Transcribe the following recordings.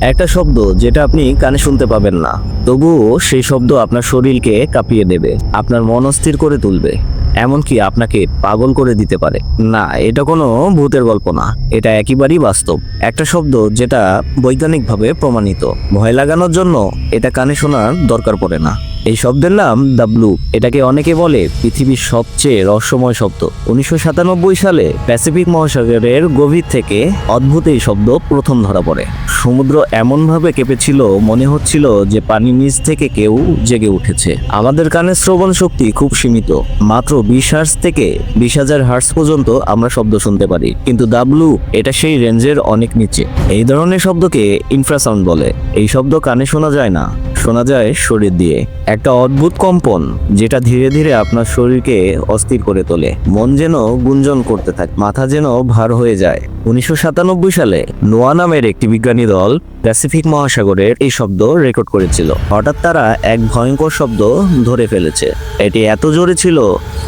একটা শব্দ যেটা আপনি কানে শুনতে পাবেন না। তবুও সেই শব্দ আপনার শরীরকে কাঁপিয়ে দেবে, আপনার মন অস্থির করে তুলবে। এমনকি আপনাকে পাগল করে দিতে পারে। না, এটা কোনো ভূতের গল্প না। এটা একেবারেই বাস্তব। একটা শব্দ যেটা বৈজ্ঞানিকভাবে প্রমাণিত। ভয় লাগানোর জন্য এটা কানে শোনার দরকার পড়ে না। এই শব্দের নাম দ্য ব্লু এটাকে অনেকে বলে পৃথিবীর সবচেয়ে রহস্যময় শব্দ। উনিশশো সাতানব্বই সালে প্যাসিফিক মহাসাগরের গভীর থেকে অদ্ভুত এই শব্দ প্রথম ধরা পড়ে। সমুদ্র এমনভাবে কেঁপেছিল, মনে হচ্ছিল যে পানির নিচ থেকে কেউ জেগে উঠেছে। আমাদের কানে শ্রবণ শক্তি খুব সীমিত। মাত্র বিশ হার্স থেকে বিশ হাজার হার্স পর্যন্ত আমরা শব্দ শুনতে পারি। কিন্তু দাবলু এটা সেই রেঞ্জের অনেক নিচে। এই ধরনের শব্দকে ইনফ্রাসাউন্ড বলে। এই শব্দ কানে শোনা যায় না। শোনা যায় শরীর দিয়ে। একটা অদ্ভুত কম্পন, যেটা ধীরে ধীরে আপনার শরীরকে অস্থির করে তোলে। মন যেন গুঞ্জন করতে থাকে, মাথা যেন ভার হয়ে যায়। উনিশশো সাতানব্বই সালে নোয়া নামের একটি বিজ্ঞানী দল প্যাসিফিক মহাসাগরের এই শব্দ রেকর্ড করেছিল। হঠাৎ তারা এক ভয়ঙ্কর শব্দ ধরে ফেলেছে। এটি এত জোরে ছিল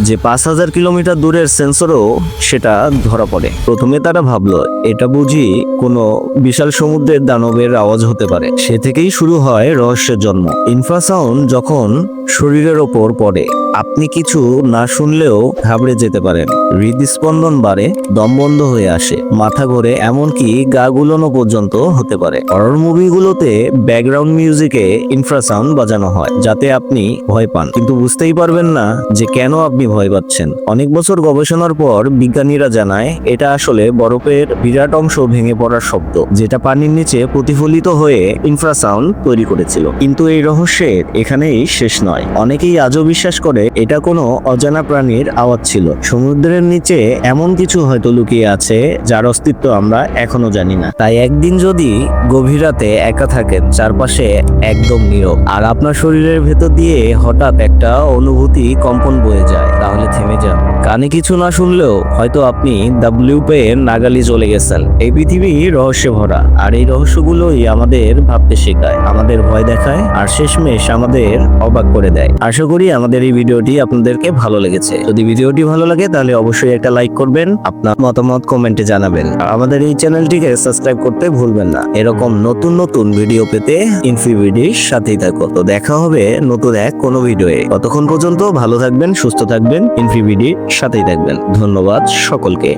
যে পাঁচ হাজার কিলোমিটার দূরের সেন্সরও সেটা ধরা পড়ে। প্রথমে তারা ভাবলো, এটা বুঝি কোনো বিশাল সমুদ্রের দানবের আওয়াজ হতে পারে। সে থেকেই শুরু হয় রহস্যের জন্ম। ইনফ্রাসাউন্ড যখন শরীরের ওপর পড়ে আপনি কিছু না শুনলেও ঘাবড়ে যেতে পারেন। হৃদস্পন্দন বাড়ে, দম বন্ধ হয়ে আসে। মাথা ঘোরে, এমনকি গা গুলোনো পর্যন্ত হতে পারে। হরর মুভিগুলোতে ব্যাকগ্রাউন্ড মিউজিকে ইনফ্রাসাউন্ড বাজানো হয়, যাতে আপনি ভয় পান। কিন্তু বুঝতেই পারবেন না যে কেন আপনি ভয় পাচ্ছেন। অনেক বছর গবেষণার পর বিজ্ঞানীরা জানায়, এটা আসলে বরফের বিরাট অংশ ভেঙে পড়ার শব্দ, যেটা পানির নিচে প্রতিফলিত হয়ে ইনফ্রাসাউন্ড তৈরি করেছিল। কিন্তু এই রহস্যের এখানেই শেষ নয়। অনেকেই আজও বিশ্বাস করে এটা কোনো অজানা প্রাণীর আওয়াজ ছিল। সমুদ্রের নিচে এমন কিছু হয়তো লুকিয়ে আছে, যার অস্তিত্ব আমরা এখনও জানি না। তাই একদিন যদি গভীর রাতে একা থাকেন, চারপাশে একদম নীরব। আর আপনার শরীরের ভেতর দিয়ে হঠাৎ একটা অনুভূতি কম্পন বয়ে যায়। তাহলে থেমে যান। কানে কিছু না শুনলেও হয়তো আপনি ডাব্লিউ পেয়ে নাগালি চলে গেছেন। এই পৃথিবী রহস্যে ভরা আর এই রহস্যগুলোই আমাদের ভাবতে শেখায়, আমাদের ভয় দেখায়, আর শেষমেশ আমাদের অবাক করে দেয়। আশা করি আমাদের এই ভিডিওটি আপনাদেরকে ভালো লেগেছে। যদি ভিডিওটি ভালো লাগে, তাহলে অবশ্যই একটা লাইক করবেন, আপনার মতামত কমেন্টে জানাবেন। আমাদের এই চ্যানেলটিকে সাবস্ক্রাইব করতে ভুলবেন না। এরকম নতুন নতুন ভিডিও পেতে ইনফিভিডির সাথেই থাকো তো দেখা হবে নতুন এক কোনো ভিডিওয়ে ততক্ষণ পর্যন্ত ভালো থাকবেন, সুস্থ থাকবেন ইনফিভিডির সাথেই থাকবেন। ধন্যবাদ সকলকে।